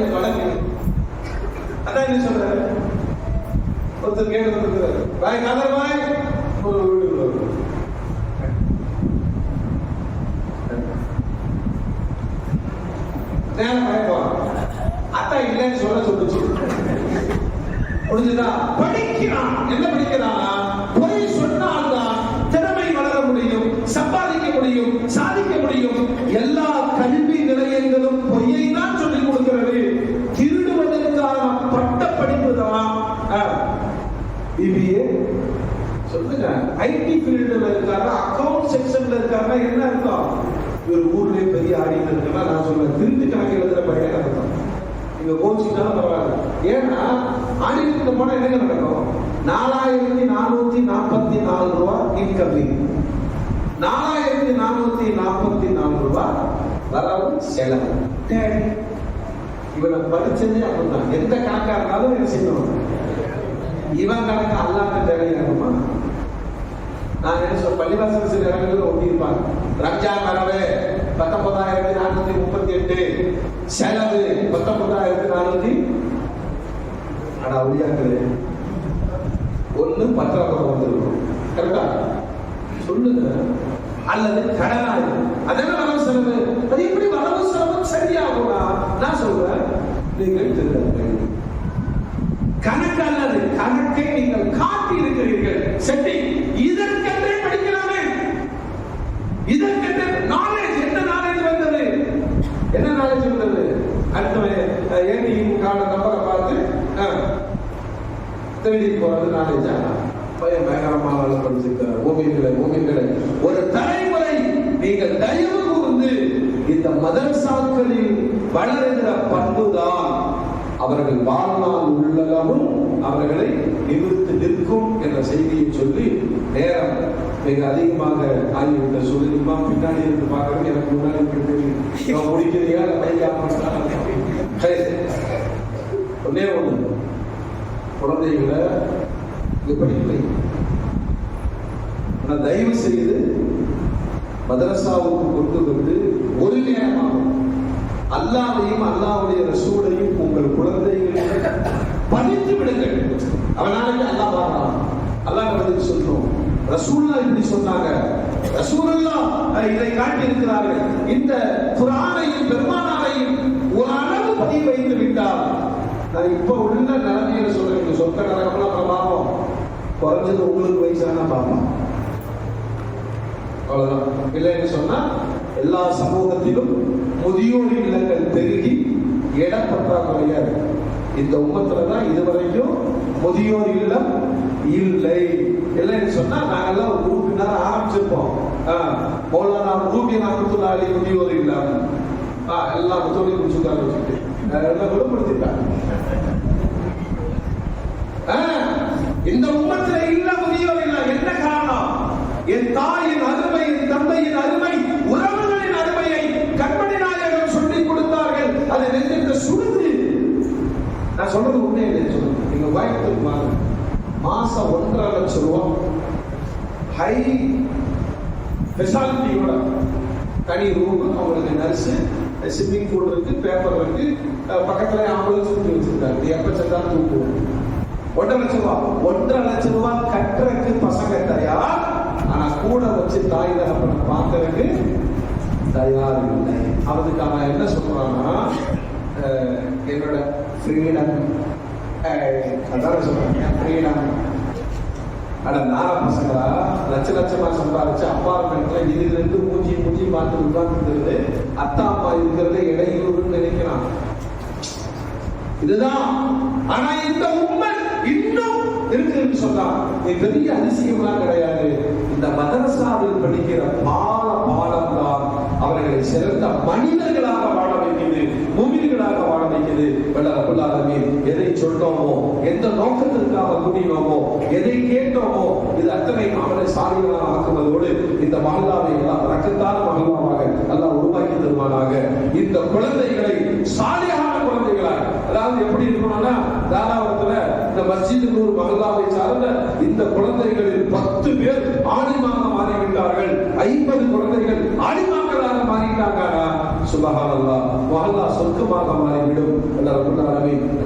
நீங்க வழங்கு அதான் என்ன சொல்றாரு? ஒருத்தர் கேட்டு வந்துருக்கிறாரு பாய் காதர் பாய் ஒரு வீடு நேரம் பயப்போம் அத்தா இல்லைன்னு சொல்ல சொல்லுச்சு. முடிஞ்சுதா படிக்கிறான். என்ன சொல்லுங்க. ஐடி ஃபீல்டுல இருக்காங்க அக்கவுண்ட் செக்ஷன்ல இருக்காங்க என்ன அர்த்தம்? இவர் ஊர்லயே பெரிய ஆடிட்டு இருக்குன்னா நான் சொல்றேன். திருட்டு கணக்கு எழுதுற பையன் அர்த்தம் இங்க கோச்சிட்டாலும் பரவாயில்ல. ஏன்னா ஆடிட்டு போனா என்ன நடக்கும்? நாலாயிரத்தி நானூத்தி நாற்பத்தி நாலு ரூபா இன்கமிங் நாலாயிரத்தி நானூத்தி நாற்பத்தி நாலு ரூபாய் வரவு செலவு. டேடி இவனை படிச்சதே அப்படிதான் எந்த கணக்கா இருந்தாலும் என்ன செய்யணும்? இவன் கணக்கு அல்லாத தேவையாகுமா நான் என்ன சொல்ல பள்ளிவாசல் சில இடங்களில் ஒட்டியிருப்பாங்க. ரம்ஜான் வரவு பத்தொன்பதாயிரத்தி நானூத்தி முப்பத்தி எட்டு. செலவு பத்தொன்பதாயிரத்தி நானூத்தி ஆனா ஒளியாக்குது ஒண்ணு பற்றாக்குறை வந்துருக்கும். கரெக்டா? சொல்லுங்க. அல்லது கடனாய் அதெல்லாம் வரவு செலவு. அது எப்படி வரவு செலவு சரியாகும்னா நான் சொல்றேன் நீங்கள் திருடுங்கள் கணக்கு அல்லது அதற்கு நீங்கள் காட்டி இருக்கிறீர்கள் செட்டி இதற்கென்றே படிக்கலாமே. இதற்கென்றே நாலேஜ் என்ன நாலேஜ் வந்தது? என்ன நாலேஜ் வந்தது? அடுத்த ஏடிஎம் கார்டு நம்பரை பார்த்து தேடி போறது நாலேஜா பையன் பயங்கரமாக படிச்சிருக்காரு. ஓமியங்களை ஓமியங்களை ஒரு தலைமுறை நீங்கள் தயவு கூர்ந்து இந்த மதரசாக்களில் வளருகிற பண்புதான் அவர்கள் வாழ்நாள் உள்ளளவும் அவர்களை நிமிர்த்து நிற்கும் என்ற செய்தியை சொல்லி நேரம் மிக அதிகமாக ஆகிவிட்ட சொல்லிருமா பின்னாடி இருந்து பார்க்கறது எனக்கு முன்னாடி முடிக்கிறியா ஒன்னே ஒண்ணு. குழந்தைகளை இது படிக்கலை. ஆனால் தயவு செய்து மதரசாவுக்கு கொண்டு வந்து ஒரு நேரமாகும் அல்லாவையும் அல்லாவுடைய ரசூலையும் அவனாலேயே அல்லாஹ் பார்க்கலாம் அல்லாஹ் பதில் சொல்றோம். ரசூல்லா இப்படி சொன்னாங்க. ரசூலுல்லா இதை காட்டி இருக்கிறார்கள் இந்த குரானையும் பெருமானாரையும் ஒரு அளவு பதிவு வைத்து விட்டால் நான் இப்ப உள்ள நிலைமையில சொல்றேன். சொத்த நரகம்லாம் அப்புறம் குறைஞ்சது உங்களுக்கு வயசான பார்ப்போம். அவ்வளவுதான். இல்லைன்னு சொன்னா எல்லா சமூகத்திலும் முதியோர் இல்லங்கள் பெருகி இடம் பற்றாக்குறையா இருக்கு. இந்த உம்மத்துல தான் இதுவரைக்கும் முதியோர் இல்லம் இல்லை. இல்லைன்னு சொன்னா நாங்கெல்லாம் ஒரு குரூப் நேரம் ஆரம்பிச்சிருப்போம். மௌலானா ரூபி நாமத்துல்லாலி முதியோர் இல்லாம. ஆ, எல்லா முத்தோடையும் முடிச்சுட்டாங்க வச்சுட்டு எல்லாம் குணப்படுத்திட்டாங்க இந்த உமத்துல இல்லம் நான் சொல்றது உண்மை இல்லைன்னு சொல்லுங்க நீங்க கோயம்புத்தூர் வாங்க. மாசம் ஒன்றரை லட்சம் ரூபா. ஹை ஸ்பெஷாலிட்டியோட தனி ரூம் அவங்களுக்கு நர்ஸு ஸ்விம்மிங் பூல் இருக்கு பேப்பர் இருக்கு பக்கத்துல ஆம்புலன்ஸ் ஊற்றி வச்சிருக்காரு. எப்ப சென்றாலும் தூக்குவோம் ஒன்றரை லட்சம் ரூபா. ஒன்றரை லட்சம் ரூபா கட்டுறதுக்கு பசங்க தயார். ஆனா கூட வச்சு தாய் தகப்பனை பார்க்கறதுக்கு தயார் இல்லை. அதுக்கு அவன் என்ன சொல்றான்னா என்னோட ஃப்ரீடம் அதான் சொல்றேன். ஃப்ரீடம் அட நாரா பசங்களா? லட்ச லட்சமா சம்பாதிச்சு அப்பார்ட்மெண்ட்ல இதுல இருந்து மூஞ்சி மூஞ்சி பார்த்து உட்கார்ந்து அத்தா அப்பா இருக்கிறது இடையூறுன்னு நினைக்கிறான். இதுதான். ஆனா இந்த உண்மை இன்னும் இருக்குன்னு சொன்னா இது பெரிய அதிசயம்லாம் கிடையாது. இந்த மதரசாவில் படிக்கிற பால பாடம் தான் அவர்களை சிறந்த மனிதர்களாக வாழ வாழ வைக்குது எதை சொன்னோமோ எந்த நோக்கத்திற்காக கூடினோமோ எதை கேட்டோமோ இது அத்தனை அவனை சாதிகளாக ஆக்குவதோடு இந்த மகளாவை எல்லாம் ரக்கத்தான மகிழ்வாக எல்லாம் உருவாக்கி தருவானாக. இந்த குழந்தைகளை சாலியான குழந்தைகளாக அதாவது எப்படி இருக்கணும்னா தாராபுரத்துல இந்த மஸ்ஜித் ஒரு மகளாவை சார்ந்த இந்த குழந்தைகளின்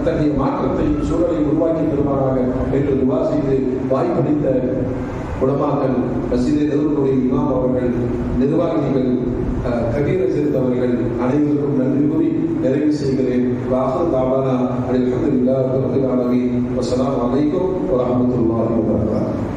அத்தகைய மாற்றத்தை சூழலை உருவாக்கி தருவாராக என்று துவா செய்து வாய்ப்பளித்த உலமாக்கள் மசீதை நிறுவனுடைய இமாம் அவர்கள் நிர்வாகிகள் அஹ், கபீர சேர்ந்தவர்கள் அனைவருக்கும் நன்றி கூறி நிறைவு செய்கிறேன். வாஹர் தாபானா அலமதுல்லா ரபுல் ஆலமீன். வஸ்ஸலாமு அலைக்கும் வரஹ்மத்துல்லாஹி வபரகாத்துஹு